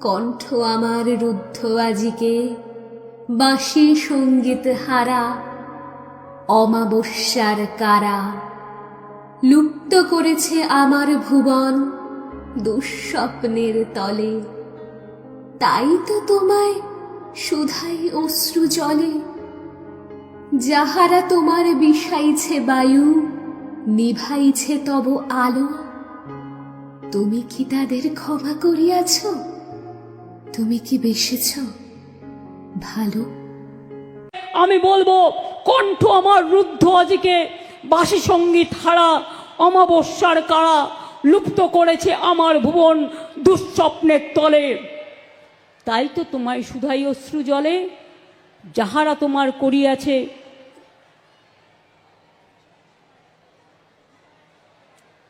কণ্ঠ আমার রুদ্ধ আজিকে, বাঁশি সংগীত হারা, অমাবস্যার কারা। লুপ্ত করেছে আমার ভুবন দুঃস্বপ্নের তলে। তাই তো তোমায় সুধাই অশ্রু জলে। যাহারা তোমার বিষাইছে বায়ু, নিভাইছে তব আলো। তুমি কি তাদের ক্ষমা করিয়াছ? তুমি কি বেসেছ? ভালো। আমি বলব, কণ্ঠ আমার রুদ্ধ আজিকে। বাসি সংগীত হারা, অমাবস্যার কারা লুপ্ত করেছে আমার ভুবন দুঃস্বপ্নের তলে। তাই তো তোমায় সুধাই অশ্রু জলে, যাহারা তোমার করিয়াছে।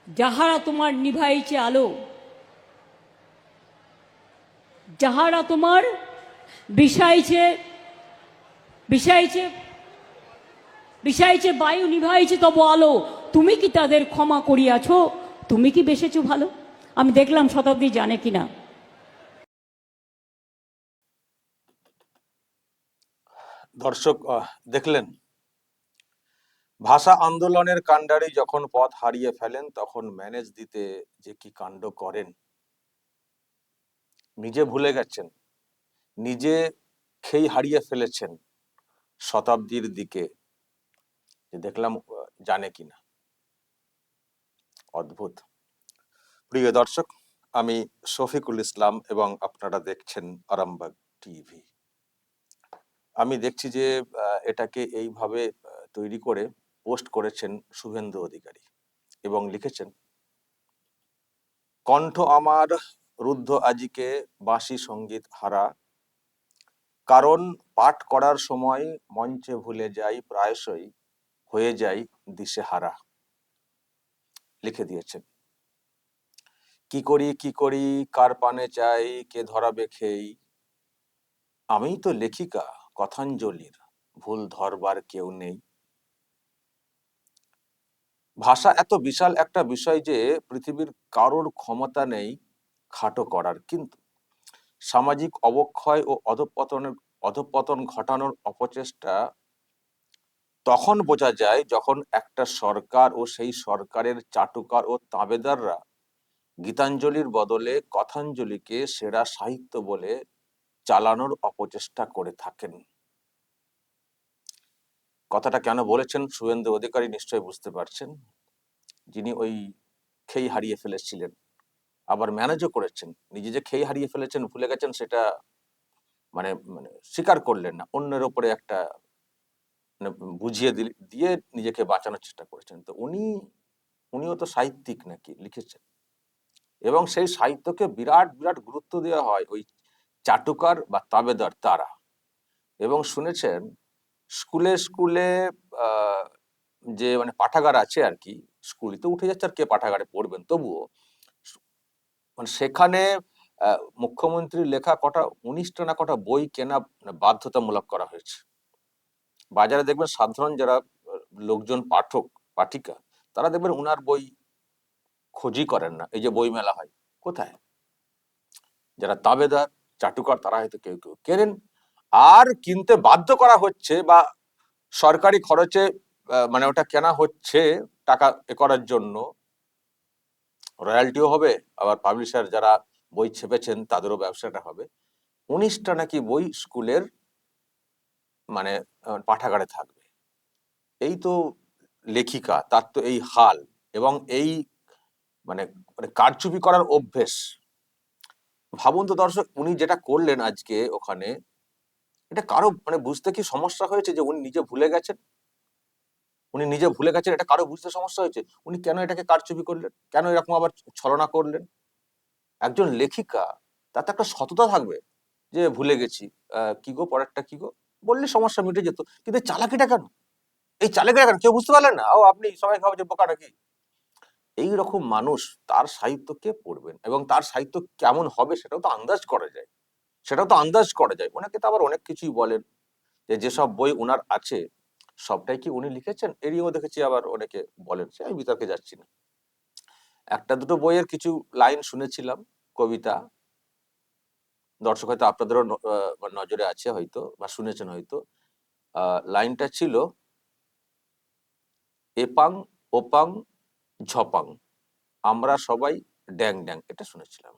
যাহারা তোমার নিভাইছে আলো যাহারা তোমার বিষাইছে বিষাইছে বিষাইছে বায়ু নিভাইছে তব আলো, তুমি কি তাদের ক্ষমা করিয়াছ? তুমি কি বেসেছো ভালো? আমি দেখলাম শতাব্দী জানে কিনা। দর্শক দেখলেন? ভাষা আন্দোলনের কাণ্ডারি যখন পথ হারিয়ে ফেলেন, তখন ম্যানেজ দিতে যে কি কাণ্ড করেন নিজে ভুলে গেছেন, নিজে খেই হারিয়ে ফেলেছেন শতাব্দীর দিকে, যে দেখলাম জানে কিনা। অদ্ভুত। প্রিয় দর্শক, আমি শফিকুল ইসলাম এবং আপনারা দেখছেন আরামবাগ টিভি। আমি দেখছি যে এটাকে এইভাবে তৈরি করে পোস্ট করেছেন শুভেন্দু অধিকারী এবং লিখেছেন, কণ্ঠ আমার রুদ্ধ আজিকে বাঁশি সংগীত হারা। কারণ পাঠ করার সময় মঞ্চে ভুলে যাই, প্রায়শই হয়ে যাই দিশেহারা। লিখে দিয়েছেন। কি করি কি করি, কার পানে চাই, কে ধরাবে খেই? আমি তো লেখিকা, কথাঞ্জলির, ভুল ধরবার কেউ নেই। ভাষা এত বিশাল একটা বিষয় যে পৃথিবীর কারোর ক্ষমতা নেই খাটো করার। কিন্তু সামাজিক অবক্ষয় ও অধপতনের অধপতন ঘটানোর অপচেষ্টা তখন বোঝা যায় যখন একটা সরকার ও সেই সরকারের চাটুকার ও তাবেদাররা গীতাঞ্জলির বদলে কথাঞ্জলিকে সেরা সাহিত্য বলে চালানোর অপচেষ্টা করে থাকেন। কথাটা কেন বলেছেন শুভেন্দু অধিকারী নিশ্চয়ই বুঝতে পারছেন। যিনি ওই খেই হারিয়ে ফেলেছিলেন। আবার ম্যানেজও করেছেন। নিজে যে খেয়ে হারিয়ে ফেলেছেন, ভুলে গেছেন, সেটা মানে মানে স্বীকার করলেন না। অন্যের ওপরে একটা মানে বুঝিয়ে দিয়ে নিজেকে বাঁচানোর চেষ্টা করেছেন। তো উনি, উনিও তো সাহিত্যিক নাকি, লিখেছেন। এবং সেই সাহিত্যকে বিরাট বিরাট গুরুত্ব দেওয়া হয় ওই চাটুকার বা তাবেদার তারা। এবং শুনেছেন, স্কুলে স্কুলে যে মানে পাঠাগার আছে আর কি স্কুলে তো উঠে যাচ্ছে আর কে পাঠাগারে পড়বেন, তবুও মানে সেখানে মুখ্যমন্ত্রীর লেখা কটা, উনিশটা না কটা বই কেনা মানে বাধ্যতামূলক করা হয়েছে। বাজারে দেখবেন সাধারণ যারা, লোকজন পাঠক, পাঠিকা, তারা দেখবেন উনার বই খোঁজই করেন না। এই যে বই মেলা হয়, কোথায়? যারা তাবেদার, চাটুকার, তারা হয়তো কেউ কেউ কেনেন। আর কিনতে বাধ্য করা হচ্ছে বা সরকারি খরচে মানে ওটা কেনা হচ্ছে টাকা এ করার জন্য রয়্যালটিও হবে, আবার পাবলিশার যারা বই ছেপেছেন তাদেরও ব্যবসাটা হবে। উনিশটা নাকি বই স্কুলের মানে পাঠাগারে থাকবে। এই তো লেখিকা, তার তো এই হাল এবং এই মানে মানে কারচুপি করার অভ্যেস। ভাবুন তো দর্শক, উনি যেটা করলেন আজকে ওখানে, এটা কারও মানে বুঝতে কি সমস্যা হয়েছে যে উনি নিজে ভুলে গেছেন? উনি নিজে ভুলে গেছেন, এটা কারও বুঝতে সমস্যা হয়েছে? উনি কেন এটাকে কারচুপি করলেন? কেন এরকম আবার ছলনা করলেন? একজন লেখিকা তাতে একটা সততা থাকবে যে ভুলে গেছি। কি গো, পরেরটা কি গো? বললে সমস্যা মিটে যেত, কিন্তু চালাকিটা কেন? এই চালাকিটা কেন? কেউ বুঝতে পারলেন না? ও, আপনি সবাই ভাবছে বোকা নাকি এই রকম মানুষ, তার সাহিত্য কে পড়বেন? এবং তার সাহিত্য কেমন হবে সেটাও তো আন্দাজ করা যায়। সেটাও তো আন্দাজ করা যায়। ওনাকে তো আবার অনেক কিছুই বলেন যে যেসব বই ওনার আছে সবটাই কি উনি লিখেছেন? এড়িয়েও দেখেছি আবার অনেকে বলেন সে আমি বিতর্কে যাচ্ছি না। একটা দুটো বইয়ের কিছু লাইন শুনেছিলাম, কবিতা। দর্শক হয়তো আপনাদেরও নজরে আছে হয়তো, বা শুনেছেন হয়তো। লাইনটা ছিল, এপাং, ওপাং, ঝপাং, আমরা সবাই ড্যাং ড্যাং এটা শুনেছিলাম।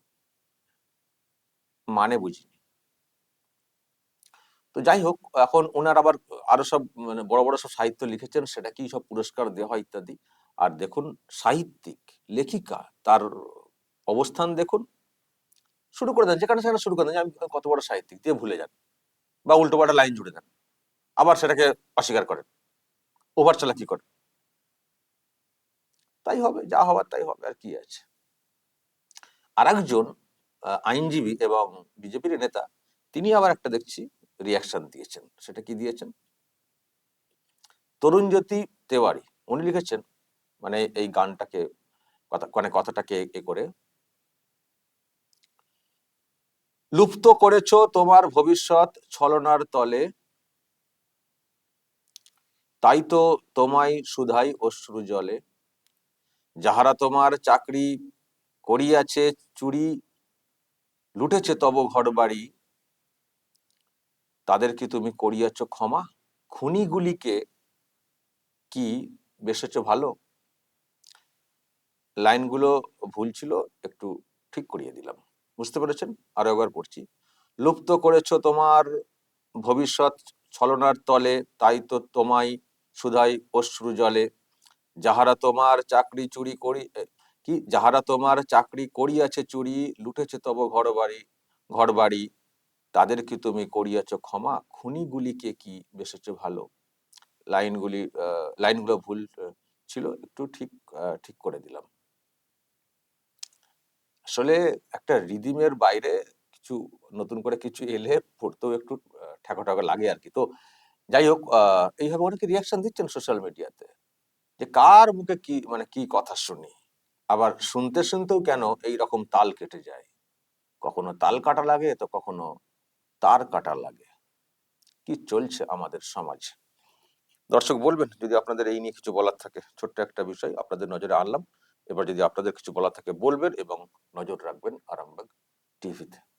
মানে বুঝিনি তো যাই হোক এখন ওনার আবার আরও সব মানে বড় বড় সব সাহিত্য লিখেছেন সেটা কি সব পুরস্কার দেওয়া হয় ইত্যাদি। আর দেখুন, সাহিত্যিক, লেখিকা, তার অবস্থান দেখুন, শুরু করে দেন, যেখানে সেখানে শুরু করে দেন আমি কত বড় সাহিত্যিক, দিয়ে ভুলে যান বা উল্টো পাল্টা লাইন জুড়ে দেন, আবার সেটাকে অস্বীকার করেন ওভার চালাকি করেন। তাই হবে, যা হওয়ার তাই হবে, আর কি আছে। আর একজন আইনজীবী এবং বিজেপির নেতা, তিনি আবার একটা দেখছি রিয়াকশন দিয়েছেন। সেটা কি দিয়েছেন? তরুণজ্যোতি তেওয়ারি, উনি লিখেছেন মানে এই গানটাকে, কথা মানে কথাটাকে এ করে, লুপ্ত করেছ তোমার ভবিষ্যৎ ছলনার তলে, তাই তো তোমায় সুধাই অশ্রু জলে। যাহারা তোমার চাকরি করিয়াছে, চুরি লুটেছে তব ঘর বাড়ি তাদের কি তুমি করিয়াছ ক্ষমা? খুনিগুলিকে কি বেসেছ ভালো? লাইনগুলো ভুল ছিল, একটু ঠিক করিয়ে দিলাম। বুঝতে পেরেছেন? আরও একবার পড়ছি। লুপ্ত করেছ তোমার ভবিষ্যৎ ছলনার তলে, তাই তো তোমায় সুধাই অশ্রু জলে। যাহারা তোমার চাকরি চুরি করি কি? যাহারা তোমার চাকরি করিয়াছে চুরি, লুটেছে তব ঘর বাড়ি ঘর বাড়ি তাদের কি তুমি করিয়াছ ক্ষমা, খুনিগুলিকে কি বেসেছ ভালো? লাইনগুলি লাইনগুলো ভুল ছিল, একটু ঠিক ঠিক করে দিলাম। আসলে একটা রিদিমের বাইরে কিছু নতুন করে কিছু এলে পড়তেও একটু ঠেকা ঠেকা লাগে আর কি তো যাই হোক এইভাবে অনেকে রিয়াকশন দিচ্ছেন সোশ্যাল মিডিয়াতে যে কার মুখে কি মানে কি কথা শুনি? আবার শুনতে শুনতেও কেন এই রকম তাল কেটে যায়? কখনো তাল কাটা লাগে, তো কখনো তার কাটা লাগে। কি চলছে আমাদের সমাজ? দর্শক বলবেন, যদি আপনাদের এই নিয়ে কিছু বলার থাকে, ছোট্ট একটা বিষয় আপনাদের নজরে আনলাম। এবার যদি আপনাদের কিছু বলার থাকে, বলবেন এবং নজর রাখবেন আরামবাগ টিভিতে।